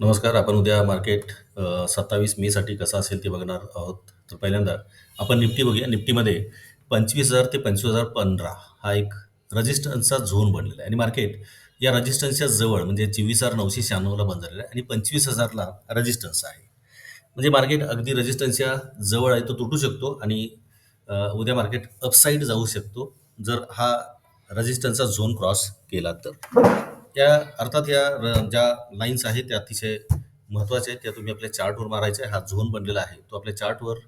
नमस्कार. आपण उद्या मार्केट सत्तावीस मेसाठी कसं असेल ते बघणार आहोत. तर पहिल्यांदा आपण निफ्टी बघूया. निफ्टीमध्ये 25,000 ते 25,015 हा एक रजिस्टन्सचा झोन बनलेला आहे आणि मार्केट या रजिस्टन्सच्या जवळ म्हणजे चोवीस हजार नऊशे शहाण्णवला बंद झालेला आहे आणि पंचवीस हजारला रजिस्टन्स आहे. म्हणजे मार्केट अगदी रजिस्टन्सच्या जवळ आहे, तो तुटू शकतो आणि उद्या मार्केट अपसाईड जाऊ शकतो, जर हा रजिस्टन्सचा झोन क्रॉस केला तर. त्या अर्थात या र ज्या लाईन्स आहेत त्या अतिशय महत्त्वाच्या आहेत. त्या तुम्ही आपल्या चार्टवर मारायच्या आहे. हा झोन बनलेला आहे, तो आपल्या चार्टवर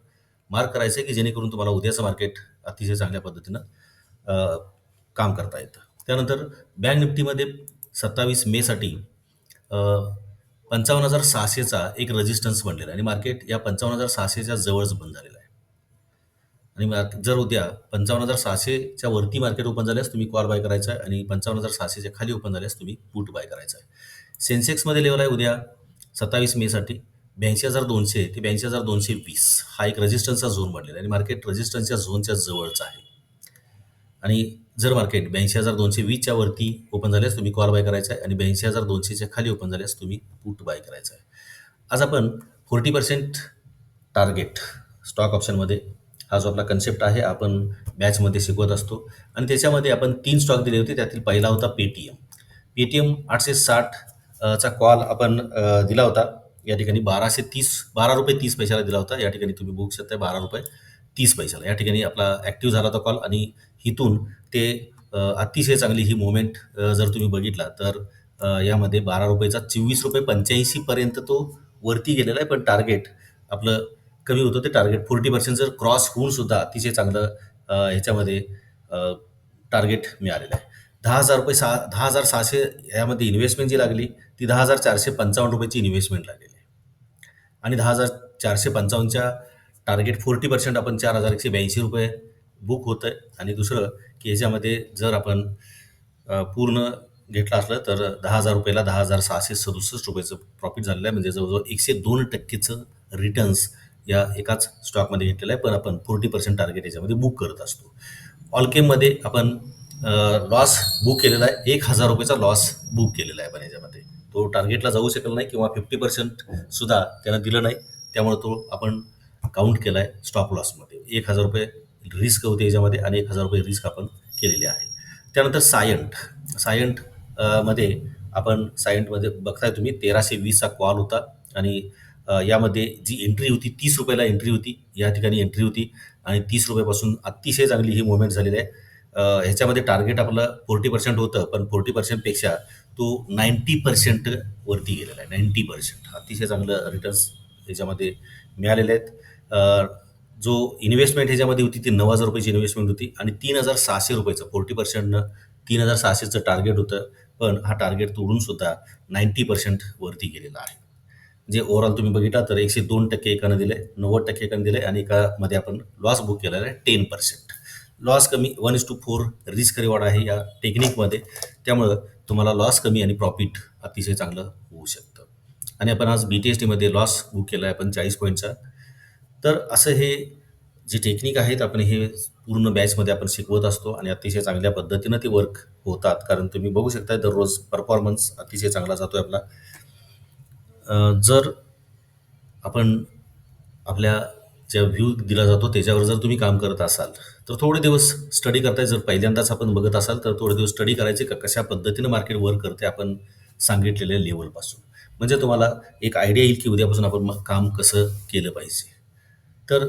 मार्क करायचा आहे, की जेणेकरून तुम्हाला उद्याचं मार्केट अतिशय चांगल्या पद्धतीनं काम करता येतं. त्यानंतर बँक निफ्टीमध्ये 27 मेसाठी पंचावन्न हजार सहाशेचा एक रजिस्टन्स बनलेला आणि मार्केट या पंचावन्न हजार सहाशेच्या जवळच बंद झालेलं आणि मार्क जर उद्या पंचावन्न हजार सहाशेच्या वरती मार्केट ओपन झाल्यास तुम्ही कॉल बाय करायचा आहे आणि पंचावन्न हजार सहाशेच्या खाली ओपन झाल्यास तुम्ही पुट बाय करायचा आहे. सेन्सेक्समध्ये लेवल आहे उद्या 27 मेसाठी 82,200 ते 82,220 हा एक रजिस्टन्सचा झोन बनलेला आहे आणि मार्केट रजिस्टन्सच्या झोनच्या जवळचा आहे. आणि जर मार्केट ब्याऐंशी हजार दोनशे वीसच्या वरती ओपन झाल्यास तुम्ही कॉल बाय करायचा आहे आणि ब्याऐंशी हजार दोनशेच्या खाली ओपन झाल्यास तुम्ही पुट बाय करायचा आहे. आज आपण 40% टार्गेट स्टॉक ऑप्शनमध्ये हा जो आपला कन्सेप्ट आहे आपण मॅचमध्ये शिकवत असतो आणि त्याच्यामध्ये आपण तीन स्टॉक दिले होते. त्यातील पहिला होता पेटीएम. पेटीएम आठशे साठ चा कॉल आपण दिला होता. या ठिकाणी 1230 ₹12.30 पैशाला दिला होता. या ठिकाणी तुम्ही बघू शकता ₹12.30 पैशाला. या ठिकाणी आपला ॲक्टिव्ह झाला होता कॉल आणि इथून ते अतिशय चांगली ही मुवमेंट जर तुम्ही बघितला तर अ, यामध्ये ₹12 चा ₹24.85 पर्यंत तो वरती गेलेला आहे. पण टार्गेट आपलं कमी होतं ते टार्गेट फोर्टी पर्सेंट जर क्रॉस होऊन सुद्धा अतिशय चांगलं ह्याच्यामध्ये टार्गेट मिळालेलं आहे. दहा हजार रुपये सहा दहा हजार सहाशे यामध्ये इन्व्हेस्टमेंट जी लागली ती दहा हजार चारशे पंचावन्न रुपयाची इन्व्हेस्टमेंट लागलेली आहे. आणि दहा हजार चारशे पंचावन्नच्या टार्गेट फोर्टी पर्सेंट आपण चार हजार एकशे ब्याऐंशी रुपये बुक होतं आहे. आणि दुसरं की ह्याच्यामध्ये जर आपण पूर्ण घेतलं असलं तर दहा हजार रुपयाला दहा हजार सहाशे सदुसष्ट रुपयाचं प्रॉफिट झालेलं आहे. म्हणजे जवळजवळ एकशे दोन टक्केचं रिटर्न्स या एकाच स्टॉकमध्ये घेतलेलं आहे. पण आपण 40% टार्गेट याच्यामध्ये बुक करत असतो. ऑलकेममध्ये आपण लॉस बुक केलेला आहे. एक हजार रुपयेचा लॉस बुक केलेला आहे पण याच्यामध्ये. तो टार्गेटला जाऊ शकला नाही किंवा 50% सुद्धा त्यानं दिलं नाही. त्यामुळे तो आपण काउंट केला आहे स्टॉप लॉसमध्ये. ₹1,000 रिस्क होते याच्यामध्ये आणि ₹1,000 रिस्क आपण केलेली आहे. त्यानंतर सायंट. सायंटमध्ये आपण सायंटमध्ये बघताय तुम्ही तेराशे वीसचा कॉल होता आणि यामध्ये जी एंट्री होती तीस रुपयाला एंट्री होती. या ठिकाणी एंट्री होती आणि तीस रुपयापासून अतिशय चांगली ही मुवमेंट झालेली आहे. ह्याच्यामध्ये टार्गेट आपलं 40% होतं, पण फोर्टी पर्सेंटपेक्षा तो 90% वरती गेलेला आहे. 90% अतिशय चांगलं रिटर्न्स ह्याच्यामध्ये मिळालेले आहेत. जो इन्व्हेस्टमेंट ह्याच्यामध्ये होती ती नऊ हजार रुपयाची इन्व्हेस्टमेंट होती आणि तीन हजार सहाशे रुपयाचं फोर्टी पर्सेंटनं तीन हजार सहाशेचं टार्गेट होतं. पण हा टार्गेट तोडून सुद्धा 90% वरती गेलेला आहे. जे ओव्हरऑल तुम्ही बघितला तर 102% एकानं दिले नव्वद टक्के एकानं दिले आणि एकामध्ये आपण लॉस बुक केलेला आहे 10%. लॉस कमी 1:4 रिस्क रिवॉर्ड आहे या टेक्निकमध्ये. त्यामुळं तुम्हाला लॉस कमी आणि प्रॉफिट अतिशय चांगलं होऊ शकतं. आणि आपण आज बी टी बीटीएसटीमध्ये लॉस बुक केला आहे आपण चाळीस पॉईंटचा तर असं हे जे टेक्निक आहेत आपण हे पूर्ण बॅचमध्ये आपण शिकवत असतो आणि अतिशय चांगल्या पद्धतीनं ते वर्क होतात. कारण तुम्ही बघू शकता दररोज परफॉर्मन्स अतिशय चांगला जातोय आपला. जर आपण आपल्या ज्या व्ह्यू दिला जातो त्याच्यावर जर तुम्ही काम करत असाल, तर थोडे दिवस स्टडी करताय. जर पहिल्यांदाच आपण बघत असाल तर थोडे दिवस स्टडी करायचे का कशा पद्धतीनं मार्केट वर्क करते आपण सांगितलेल्या लेवलपासून म्हणजे तुम्हाला एक आयडिया येईल की उद्यापासून आपण मग काम कसं केलं पाहिजे. तर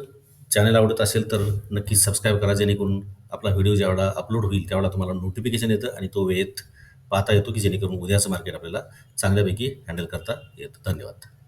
चॅनल आवडत असेल तर नक्कीच सबस्क्राईब करा जेणेकरून आपला व्हिडिओ ज्यावेळा अपलोड होईल त्यावेळेला तुम्हाला नोटिफिकेशन येतं आणि तो वेळेत पाहता येतो की जेणेकरून उद्याचं मार्केट आपल्याला चांगल्यापैकी हँडल करता येतं. धन्यवाद.